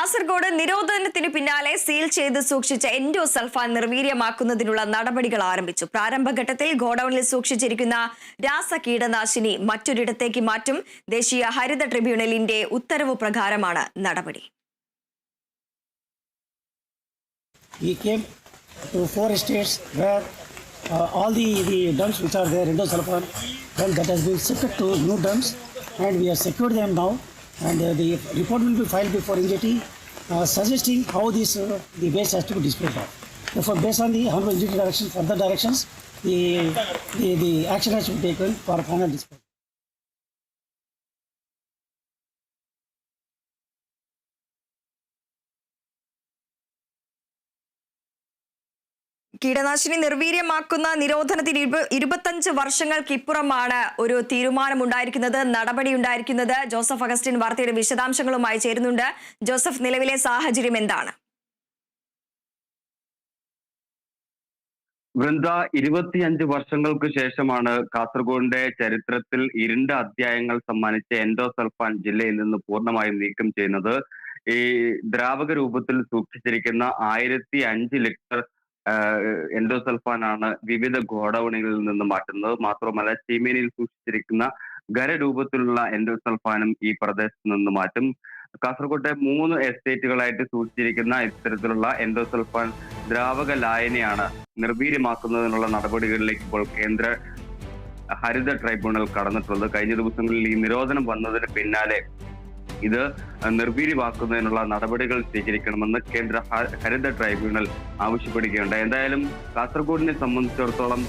കാസർഗോഡ് നിരോധനത്തിന് പിന്നാലെ സീൽ ചെയ്ത് സൂക്ഷിച്ച എൻഡോസൾഫാൻ നിർവീര്യമാക്കുന്നതിനുള്ള നടപടികൾ ആരംഭിച്ചു. പ്രാരംഭഘട്ടത്തിൽ ഗോഡൌണിൽ സൂക്ഷിച്ചിരിക്കുന്ന രാസ കീടനാശിനി മറ്റൊരിടത്തേക്ക് മാറ്റും. ദേശീയ ഹരിത ട്രിബ്യൂണലിന്റെ ഉത്തരവ് പ്രകാരമാണ് നടപടി. Uh, all the, the which are there, endosulfan, to new and we have secured them now. And uh, the report will be filed before NJT uh, suggesting how this uh, the waste has to be disposed of. Therefore, based on the Honorable NJT direction, further directions, the, the, the action has to be taken for final disposal. കീടനാശിനി നിർവീര്യമാക്കുന്ന നിരോധനത്തിന് ഇരുപത്തഞ്ച് ഇരുപത്തഞ്ച് വർഷങ്ങൾക്കിപ്പുറമാണ് ഒരു തീരുമാനമുണ്ടായിരിക്കുന്നത് നടപടി ഉണ്ടായിരിക്കുന്നത് Joseph Augustine വാർത്തയുടെ വിശദാംശങ്ങളുമായി ചേരുന്നുണ്ട്. Joseph നിലവിലെ സാഹചര്യം എന്താണ്? വൃന്ദ ഇരുപത്തിയഞ്ച് വർഷങ്ങൾക്ക് ശേഷമാണ് കാസർഗോഡിന്റെ ചരിത്രത്തിൽ ഇരുണ്ട അധ്യായങ്ങൾ സമ്മാനിച്ച എൻഡോസൾഫാൻ ജില്ലയിൽ നിന്ന് പൂർണമായും നീക്കം ചെയ്യുന്നത്. ഈ ദ്രാവക രൂപത്തിൽ സൂക്ഷിച്ചിരിക്കുന്ന ആയിരത്തി അഞ്ച് ലിറ്റർ എൻഡോസൾഫാൻ ആണ് വിവിധ ഗോഡൌണുകളിൽ നിന്ന് മാറ്റുന്നത്. മാത്രമല്ല ചീമേനിയിൽ സൂക്ഷിച്ചിരിക്കുന്ന ഖരരൂപത്തിലുള്ള എൻഡോസൾഫാനും ഈ പ്രദേശത്ത് നിന്ന് മാറ്റും. കാസർകോട്ടെ മൂന്ന് എസ്റ്റേറ്റുകളായിട്ട് സൂക്ഷിച്ചിരിക്കുന്ന ഇത്തരത്തിലുള്ള എൻഡോസൾഫാൻ ദ്രാവക ലായനിയാണ് നിർവീര്യമാക്കുന്നതിനുള്ള നടപടികളിലേക്ക് ഇപ്പോൾ കേന്ദ്ര ഹരിത ട്രൈബ്യൂണൽ കടന്നിട്ടുള്ളത്. കഴിഞ്ഞ ദിവസങ്ങളിൽ ഈ നിരോധനം വന്നതിന് പിന്നാലെ ഇത് നിർവീര്യമാക്കുന്നതിനുള്ള നടപടികൾ സ്വീകരിക്കണമെന്ന് കേന്ദ്ര ഹരിത ട്രൈബ്യൂണൽ ആവശ്യപ്പെടുകയുണ്ടായി. എന്തായാലും കാസർഗോഡിനെ സംബന്ധിച്ചിടത്തോളം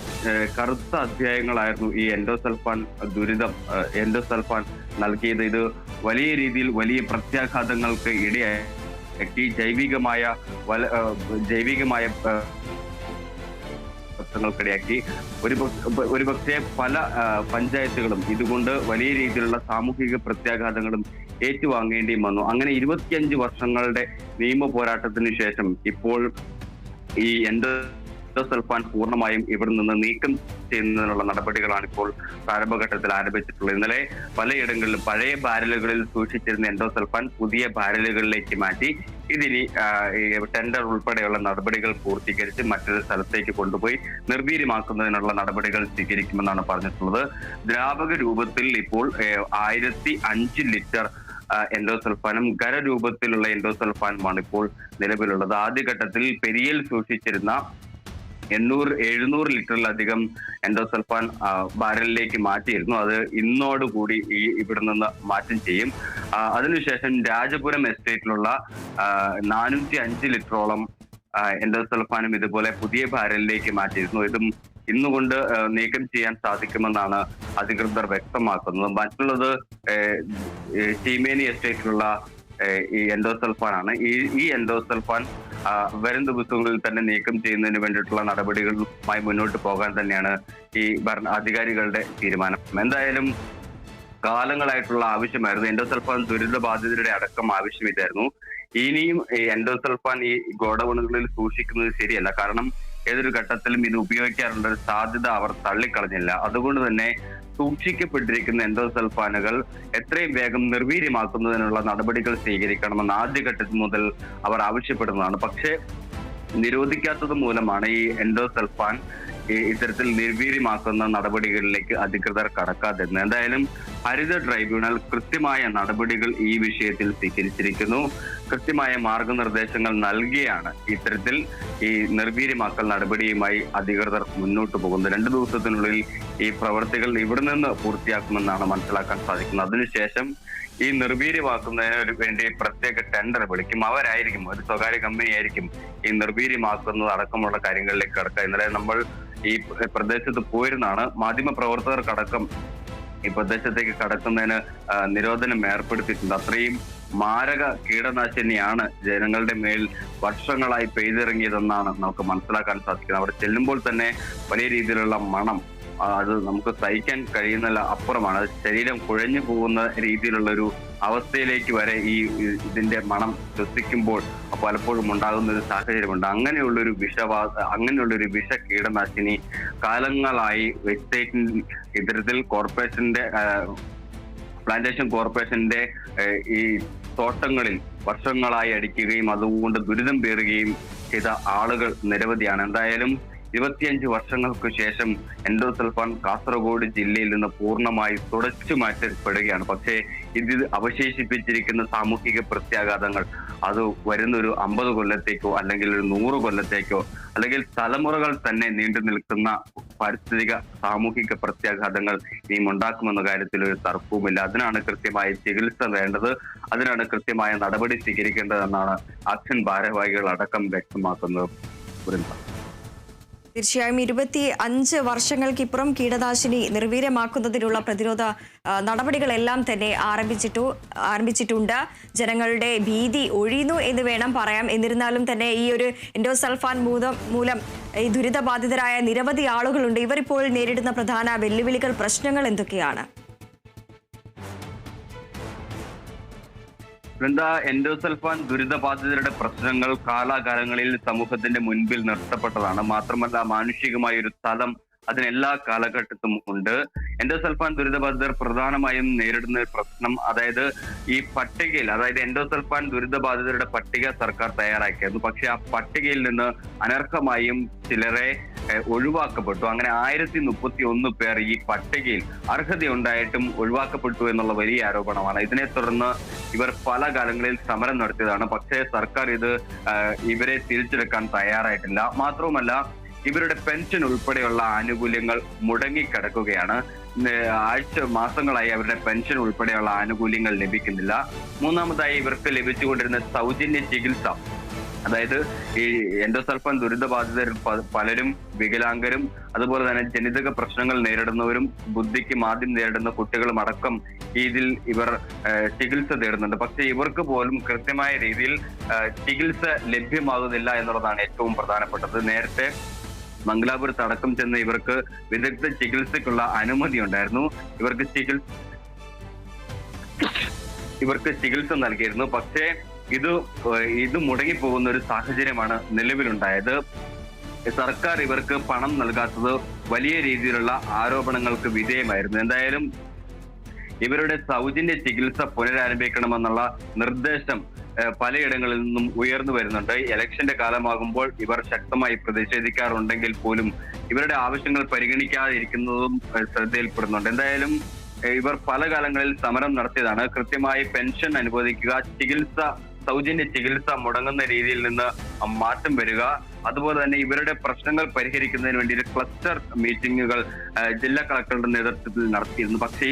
കറുത്ത അധ്യായങ്ങളായിരുന്നു ഈ എൻഡോസൽഫാൻ ദുരിതം എൻഡോസൽഫാൻ നൽകിയത്. ഇത് വലിയ രീതിയിൽ വലിയ പ്രത്യാഘാതങ്ങൾക്ക് ഇടയായി. ജൈവികമായ ജൈവികമായ പ്രശ്നങ്ങൾക്കിടയാക്കി. ഒരു ഒരുപക്ഷെ പല പഞ്ചായത്തുകളും ഇതുകൊണ്ട് വലിയ രീതിയിലുള്ള സാമൂഹിക പ്രത്യാഘാതങ്ങളും ഏറ്റുവാങ്ങേണ്ടിയും വന്നു. അങ്ങനെ ഇരുപത്തിയഞ്ച് വർഷങ്ങളുടെ നിയമ പോരാട്ടത്തിന് ശേഷം ഇപ്പോൾ ഈ എൻഡോസൾഫാൻ പൂർണമായും ഇവിടെ നിന്ന് നീക്കം ചെയ്യുന്നതിനുള്ള നടപടികളാണ് ഇപ്പോൾ പ്രാരംഭഘട്ടത്തിൽ ആരംഭിച്ചിട്ടുള്ളത്. ഇന്നലെ പലയിടങ്ങളിലും പഴയ ബാരലുകളിൽ സൂക്ഷിച്ചിരുന്ന എൻഡോസൾഫാൻ പുതിയ ബാരലുകളിലേക്ക് മാറ്റി ഇതിനി ടെൻഡർ ഉൾപ്പെടെയുള്ള നടപടികൾ പൂർത്തീകരിച്ച് മറ്റൊരു സ്ഥലത്തേക്ക് കൊണ്ടുപോയി നിർവീര്യമാക്കുന്നതിനുള്ള നടപടികൾ സ്വീകരിക്കുമെന്നാണ് പറഞ്ഞിട്ടുള്ളത്. ദ്രാവക രൂപത്തിൽ ഇപ്പോൾ ആയിരത്തി അഞ്ച് ലിറ്റർ എൻഡോസൾഫാനും ഖരരൂപത്തിലുള്ള എൻഡോസൾഫാനുമാണ് ഇപ്പോൾ നിലവിലുള്ളത്. ആദ്യഘട്ടത്തിൽ പെരിയൽ സൂക്ഷിച്ചിരുന്ന എണ്ണൂറ് എഴുന്നൂറ് ലിറ്ററിലധികം എൻഡോസൾഫാൻ ബാരലിലേക്ക് മാറ്റിയിരുന്നു. അത് ഇന്നോടുകൂടി ഈ ഇവിടെ നിന്ന് മാറ്റം ചെയ്യും. അതിനുശേഷം രാജപുരം എസ്റ്റേറ്റിലുള്ള നാനൂറ്റി അഞ്ച് ലിറ്ററോളം എൻഡോസൾഫാനും ഇതുപോലെ പുതിയ ബാരലിലേക്ക് മാറ്റിയിരുന്നു. ഇതും ഇന്നുകൊണ്ട് നീക്കം ചെയ്യാൻ സാധിക്കുമെന്നാണ് അധികൃതർ വ്യക്തമാക്കുന്നത്. മറ്റുള്ളത് ചീമേനി എസ്റ്റേറ്റിലുള്ള ഈ എൻഡോസൾഫാൻ ആണ് ഈ ഈ എൻഡോസൾഫാൻ വരും ദിവസങ്ങളിൽ തന്നെ നീക്കം ചെയ്യുന്നതിന് വേണ്ടിയിട്ടുള്ള നടപടികളുമായി മുന്നോട്ട് പോകാൻ തന്നെയാണ് ഈ ഭരണ അധികാരികളുടെ തീരുമാനം. എന്തായാലും കാലങ്ങളായിട്ടുള്ള ആവശ്യമായിരുന്നു. എൻഡോസൾഫാൻ ദുരിതബാധിതരുടെ അടക്കം ആവശ്യം ഇതായിരുന്നു ഇനിയും എൻഡോസൾഫാൻ ഈ ഗോഡൌണുകളിൽ സൂക്ഷിക്കുന്നത് ശരിയല്ല. കാരണം ഏതൊരു ഘട്ടത്തിലും ഇത് ഉപയോഗിക്കാറുള്ള ഒരു സാധ്യത അവർ തള്ളിക്കളഞ്ഞില്ല. അതുകൊണ്ട് തന്നെ സൂക്ഷിക്കപ്പെട്ടിരിക്കുന്ന എൻഡോസൾഫാനുകൾ എത്രയും വേഗം നിർവീര്യമാക്കുന്നതിനുള്ള നടപടികൾ സ്വീകരിക്കണമെന്ന് ആദ്യഘട്ടത്തിൽ മുതൽ അവർ ആവശ്യപ്പെടുന്നതാണ്. പക്ഷേ നിരോധിക്കാത്തത് മൂലമാണ് ഈ എൻഡോസൾഫാൻ ഇത്തരത്തിൽ നിർവീര്യമാക്കുന്ന നടപടികളിലേക്ക് അധികൃതർ കടക്കാതിരുന്നത്. എന്തായാലും ഹരിത ട്രൈബ്യൂണൽ കൃത്യമായ നടപടികൾ ഈ വിഷയത്തിൽ സ്വീകരിച്ചിരിക്കുന്നു. കൃത്യമായ മാർഗനിർദ്ദേശങ്ങൾ നൽകിയാണ് ഇത്തരത്തിൽ ഈ നിർവീര്യമാക്കൽ നടപടിയുമായി അധികൃതർ മുന്നോട്ട് പോകുന്നത്. രണ്ടു ദിവസത്തിനുള്ളിൽ ഈ പ്രവർത്തികൾ ഇവിടെ നിന്ന് പൂർത്തിയാക്കുമെന്നാണ് മനസ്സിലാക്കാൻ സാധിക്കുന്നത്. അതിനുശേഷം ഈ നിർവീര്യമാക്കുന്നതിന് വേണ്ടി പ്രത്യേക ടെൻഡർ വിളിക്കും. അവരായിരിക്കും ഒരു സ്വകാര്യ കമ്പനി ആയിരിക്കും ഈ നിർവീര്യമാക്കുന്നത് അടക്കമുള്ള കാര്യങ്ങളിലേക്ക് കടക്കുക. ഇന്നലെ നമ്മൾ ഈ പ്രദേശത്ത് പോയിരുന്നാണ് മാധ്യമ പ്രവർത്തകർക്കടക്കം ഈ പ്രദേശത്തേക്ക് കടക്കുന്നതിന് നിരോധനം ഏർപ്പെടുത്തിയിട്ടുണ്ട്. അത്രയും മാരക കീടനാശിനിയാണ് ജനങ്ങളുടെ മേൽ വർഷങ്ങളായി പെയ്തിറങ്ങിയതെന്നാണ് നമുക്ക് മനസ്സിലാക്കാൻ സാധിക്കുന്നത്. അവിടെ ചെല്ലുമ്പോൾ തന്നെ വലിയ രീതിയിലുള്ള മണം അത് നമുക്ക് സഹിക്കാൻ കഴിയുന്ന അപ്പുറമാണ്. അത് ശരീരം കുഴഞ്ഞു പോകുന്ന രീതിയിലുള്ള ഒരു അവസ്ഥയിലേക്ക് വരെ ഈ ഇതിന്റെ മണം ശ്വസിക്കുമ്പോൾ പലപ്പോഴും ഉണ്ടാകുന്ന ഒരു സാഹചര്യമുണ്ട്. അങ്ങനെയുള്ളൊരു വിഷവാസ അങ്ങനെയുള്ളൊരു വിഷ കീടനാശിനി കാലങ്ങളായി എസ്റ്റേറ്റിൽ ഇത്തരത്തിൽ കോർപ്പറേഷന്റെ പ്ലാന്റേഷൻ കോർപ്പറേഷന്റെ ഈ തോട്ടങ്ങളിൽ വർഷങ്ങളായി അടിക്കുകയും അതുകൊണ്ട് ദുരിതം പേറുകയും ചെയ്ത ആളുകൾ നിരവധിയാണ്. എന്തായാലും ഇരുപത്തിയഞ്ച് വർഷങ്ങൾക്ക് ശേഷം എൻഡോസൾഫാൻ കാസർഗോഡ് ജില്ലയിൽ നിന്ന് പൂർണമായി തുടച്ചു മാറ്റപ്പെടുകയാണ്. പക്ഷേ ഇതിൽ അവശേഷിപ്പിച്ചിരിക്കുന്ന സാമൂഹിക പ്രത്യാഘാതങ്ങൾ അത് വരുന്നൊരു അമ്പത് കൊല്ലത്തേക്കോ അല്ലെങ്കിൽ ഒരു നൂറ് കൊല്ലത്തേക്കോ അല്ലെങ്കിൽ തലമുറകൾ തന്നെ നീണ്ടു നിൽക്കുന്ന പാരിസ്ഥിതിക സാമൂഹിക പ്രത്യാഘാതങ്ങൾ ഇനിയും ഉണ്ടാക്കുമെന്ന കാര്യത്തിൽ ഒരു തർക്കവുമില്ല. അതിനാണ് കൃത്യമായ ചികിത്സ വേണ്ടത്. അതിനാണ് കൃത്യമായ നടപടി സ്വീകരിക്കേണ്ടതെന്നാണ് അച്ഛൻ ഭാരവാഹികൾ അടക്കം വ്യക്തമാക്കുന്നത്. തീർച്ചയായും ഇരുപത്തി അഞ്ച് വർഷങ്ങൾക്കിപ്പുറം കീടനാശിനി നിർവീര്യമാക്കുന്നതിനുള്ള പ്രതിരോധ നടപടികളെല്ലാം തന്നെ ആരംഭിച്ചിട്ടു ആരംഭിച്ചിട്ടുണ്ട്. ജനങ്ങളുടെ ഭീതി ഒഴിയുന്നു എന്ന് വേണം പറയാം. എന്നിരുന്നാലും തന്നെ ഈ ഒരു എൻഡോസൾഫാൻ മൂലം മൂലം ഈ ദുരിതബാധിതരായ നിരവധി ആളുകളുണ്ട്. ഇവരിപ്പോൾ നേരിടുന്ന പ്രധാന വെല്ലുവിളികൾ പ്രശ്നങ്ങൾ എന്തൊക്കെയാണ്? വൃന്ദ എൻഡോസൽഫാൻ ദുരിതബാധിതരുടെ പ്രശ്നങ്ങൾ കാലാകാലങ്ങളിൽ സമൂഹത്തിന്റെ മുൻപിൽ നിർത്തപ്പെട്ടതാണ്. മാത്രമല്ല മാനുഷികമായ ഒരു സ്ഥലം അതിന് എല്ലാ കാലഘട്ടത്തും ഉണ്ട്. എൻഡോസൽഫാൻ ദുരിതബാധിതർ പ്രധാനമായും നേരിടുന്ന ഒരു പ്രശ്നം അതായത് ഈ പട്ടികയിൽ അതായത് എൻഡോസൽഫാൻ ദുരിതബാധിതരുടെ പട്ടിക സർക്കാർ തയ്യാറാക്കിയായിരുന്നു പക്ഷെ ആ പട്ടികയിൽ നിന്ന് അനർഹമായും ചിലരെ ഒഴിവാക്കപ്പെട്ടു. അങ്ങനെ ആയിരത്തി മുപ്പത്തി ഒന്ന് പേർ ഈ പട്ടികയിൽ അർഹതയുണ്ടായിട്ടും ഒഴിവാക്കപ്പെട്ടു എന്നുള്ള വലിയ ആരോപണമാണ്. ഇതിനെ തുടർന്ന് ഇവർ പല കാലങ്ങളിൽ സമരം നടത്തിയതാണ്. പക്ഷേ സർക്കാർ ഇത് ഇവരെ തിരിച്ചെടുക്കാൻ തയ്യാറായിട്ടില്ല. മാത്രവുമല്ല ഇവരുടെ പെൻഷൻ ഉൾപ്പെടെയുള്ള ആനുകൂല്യങ്ങൾ മുടങ്ങിക്കിടക്കുകയാണ്. ആഴ്ച മാസങ്ങളായി അവരുടെ പെൻഷൻ ഉൾപ്പെടെയുള്ള ആനുകൂല്യങ്ങൾ ലഭിക്കുന്നില്ല. മൂന്നാമതായി ഇവർക്ക് ലഭിച്ചുകൊണ്ടിരുന്ന സൗജന്യ ചികിത്സ. അതായത് ഈ എൻഡോസൾഫാൻ ദുരിതബാധിതർ പ- പലരും വികലാംഗരും അതുപോലെ തന്നെ ജനിതക പ്രശ്നങ്ങൾ നേരിടുന്നവരും ബുദ്ധിക്ക് മാദ്യം നേരിടുന്ന കുട്ടികളും അടക്കം ഇതിൽ ഇവർ ചികിത്സ തേടുന്നുണ്ട്. പക്ഷെ ഇവർക്ക് പോലും കൃത്യമായ രീതിയിൽ ചികിത്സ ലഭ്യമാകുന്നില്ല എന്നുള്ളതാണ് ഏറ്റവും പ്രധാനപ്പെട്ടത്. നേരത്തെ മംഗലാപുരത്ത് അടക്കം ചെന്ന് ഇവർക്ക് വിദഗ്ധ ചികിത്സയ്ക്കുള്ള അനുമതി ഉണ്ടായിരുന്നു. ഇവർക്ക് ചികിത്സ ഇവർക്ക് ചികിത്സ നൽകിയിരുന്നു. പക്ഷേ ഇത് ഇത് മുടങ്ങിപ്പോകുന്ന ഒരു സാഹചര്യമാണ് നിലവിലുണ്ടായത്. സർക്കാർ ഇവർക്ക് പണം നൽകാത്തത് വലിയ രീതിയിലുള്ള ആരോപണങ്ങൾക്ക് വിധേയമായിരുന്നു. എന്തായാലും ഇവരുടെ സൗജന്യ ചികിത്സ പുനരാരംഭിക്കണമെന്നുള്ള നിർദ്ദേശം പലയിടങ്ങളിൽ നിന്നും ഉയർന്നു വരുന്നുണ്ട്. ഇലക്ഷന്റെ കാലമാകുമ്പോൾ ഇവർ ശക്തമായി പ്രതിഷേധിക്കാറുണ്ടെങ്കിൽ പോലും ഇവരുടെ ആവശ്യങ്ങൾ പരിഗണിക്കാതിരിക്കുന്നതും ശ്രദ്ധയിൽപ്പെടുന്നുണ്ട്. എന്തായാലും ഇവർ പല കാലങ്ങളിൽ സമരം നടത്തിയതാണ്. കൃത്യമായി പെൻഷൻ അനുവദിക്കുക ചികിത്സ സൗജന്യ ചികിത്സ മുടങ്ങുന്ന രീതിയിൽ നിന്ന് മാറ്റം വരിക. അതുപോലെ തന്നെ ഇവരുടെ പ്രശ്നങ്ങൾ പരിഹരിക്കുന്നതിന് വേണ്ടി ക്ലസ്റ്റർ മീറ്റിംഗുകൾ ജില്ലാ കളക്ടറുടെ നേതൃത്വത്തിൽ നടത്തിയിരുന്നു. പക്ഷേ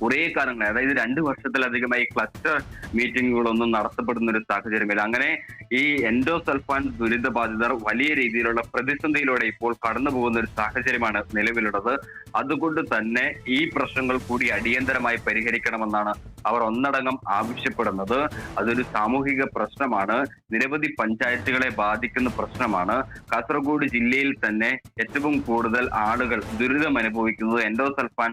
കുറേ കാലങ്ങൾ അതായത് രണ്ട് വർഷത്തിലധികമായി ക്ലസ്റ്റർ മീറ്റിംഗുകളൊന്നും നടത്തപ്പെടുന്ന ഒരു സാഹചര്യമില്ല. അങ്ങനെ ഈ എൻഡോസൾഫാൻ ദുരിതബാധിതർ വലിയ രീതിയിലുള്ള പ്രതിസന്ധിയിലൂടെ ഇപ്പോൾ കടന്നു പോകുന്ന ഒരു സാഹചര്യമാണ് നിലവിലുള്ളത്. അതുകൊണ്ട് തന്നെ ഈ പ്രശ്നങ്ങൾ കൂടി അടിയന്തരമായി പരിഹരിക്കണമെന്നാണ് അവർ ഒന്നടങ്കം ആവശ്യപ്പെടുന്നത്. അതൊരു സാമൂഹിക പ്രശ്നമാണ്. നിരവധി പഞ്ചായത്തുകളെ ബാധിക്കുന്ന പ്രശ്നമാണ്. കാസർഗോഡ് ജില്ലയിൽ തന്നെ ഏറ്റവും കൂടുതൽ ആളുകൾ ദുരിതം അനുഭവിക്കുന്നത് എൻഡോസൾഫാൻ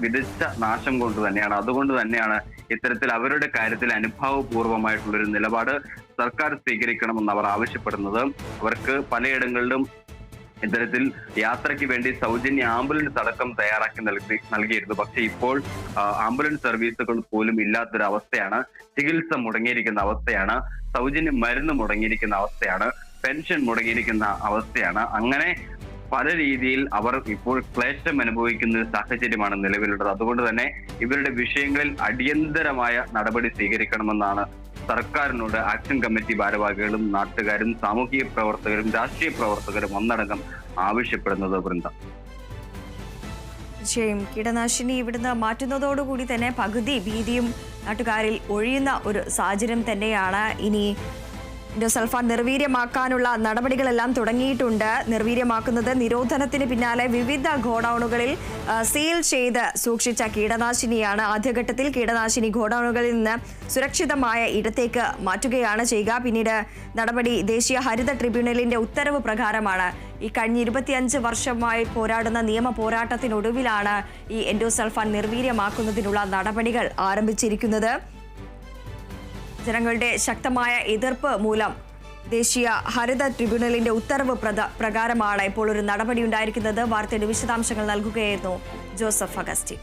വിതച്ച നാശം കൊണ്ട് തന്നെയാണ്. അതുകൊണ്ട് തന്നെയാണ് ഇത്തരത്തിൽ അവരുടെ കാര്യത്തിൽ അനുഭാവപൂർവമായിട്ടുള്ളൊരു നിലപാട് സർക്കാർ സ്വീകരിക്കണമെന്ന് അവർ ആവശ്യപ്പെടുന്നത്. അവർക്ക് പലയിടങ്ങളിലും ഇത്തരത്തിൽ യാത്രയ്ക്ക് വേണ്ടി സൗജന്യ ആംബുലൻസ് അടക്കം തയ്യാറാക്കി നൽകി നൽകിയിരുന്നു. പക്ഷെ ഇപ്പോൾ ആംബുലൻസ് സർവീസുകൾ പോലും ഇല്ലാത്തൊരു അവസ്ഥയാണ് ചികിത്സ മുടങ്ങിയിരിക്കുന്ന അവസ്ഥയാണ്. സൗജന്യ മരുന്ന് മുടങ്ങിയിരിക്കുന്ന അവസ്ഥയാണ്. പെൻഷൻ മുടങ്ങിയിരിക്കുന്ന അവസ്ഥയാണ്. അങ്ങനെ പല രീതിയിൽ അവർ ഇപ്പോൾ ക്ലേശം അനുഭവിക്കുന്ന ഒരു സാഹചര്യമാണ് നിലവിലുള്ളത്. അതുകൊണ്ട് തന്നെ ഇവരുടെ വിഷയങ്ങളിൽ അടിയന്തരമായ നടപടി സ്വീകരിക്കണമെന്നാണ് സർക്കാരിനോട് ആക്ഷൻ കമ്മിറ്റി ഭാരവാഹികളും നാട്ടുകാരും സാമൂഹിക പ്രവർത്തകരും രാഷ്ട്രീയ പ്രവർത്തകരും ഒന്നടങ്കം ആവശ്യപ്പെടുന്നത് വൃന്ദ. തീർച്ചയായും. കീടനാശിനി ഇവിടുന്ന് മാറ്റുന്നതോടുകൂടി തന്നെ പകുതി ഭീതിയും നാട്ടുകാരിൽ ഒഴിയുന്ന ഒരു സാഹചര്യം തന്നെയാണ് ഇനി ഇൻഡോസൾഫാൻ നിർവീര്യമാക്കാനുള്ള നടപടികളെല്ലാം തുടങ്ങിയിട്ടുണ്ട്. നിർവീര്യമാക്കുന്നത് നിരോധനത്തിന് പിന്നാലെ വിവിധ ഗോഡൌണുകളിൽ സീൽ ചെയ്ത് സൂക്ഷിച്ച കീടനാശിനിയാണ്. ആദ്യഘട്ടത്തിൽ കീടനാശിനി ഗോഡൌണുകളിൽ നിന്ന് സുരക്ഷിതമായ ഇടത്തേക്ക് മാറ്റുകയാണ് ചെയ്യുക. പിന്നീട് നടപടി ദേശീയ ഹരിത ട്രിബ്യൂണലിന്റെ ഉത്തരവ് പ്രകാരമാണ്. ഈ കഴിഞ്ഞ ഇരുപത്തിയഞ്ച് വർഷമായി പോരാടുന്ന നിയമ പോരാട്ടത്തിനൊടുവിലാണ് ഈ എൻഡോസൾഫാൻ നിർവീര്യമാക്കുന്നതിനുള്ള നടപടികൾ ആരംഭിച്ചിരിക്കുന്നത്. ജനങ്ങളുടെ ശക്തമായ എതിർപ്പ് മൂലം ദേശീയ ഹരിത ട്രിബ്യൂണലിന്റെ ഉത്തരവ് പ്രകാരമാണ് ഇപ്പോൾ ഒരു നടപടി ഉണ്ടായിരിക്കുന്നത്. വാർത്തയുടെ വിശദാംശങ്ങൾ നൽകുകയായിരുന്നു ജോസഫ് അഗസ്റ്റി.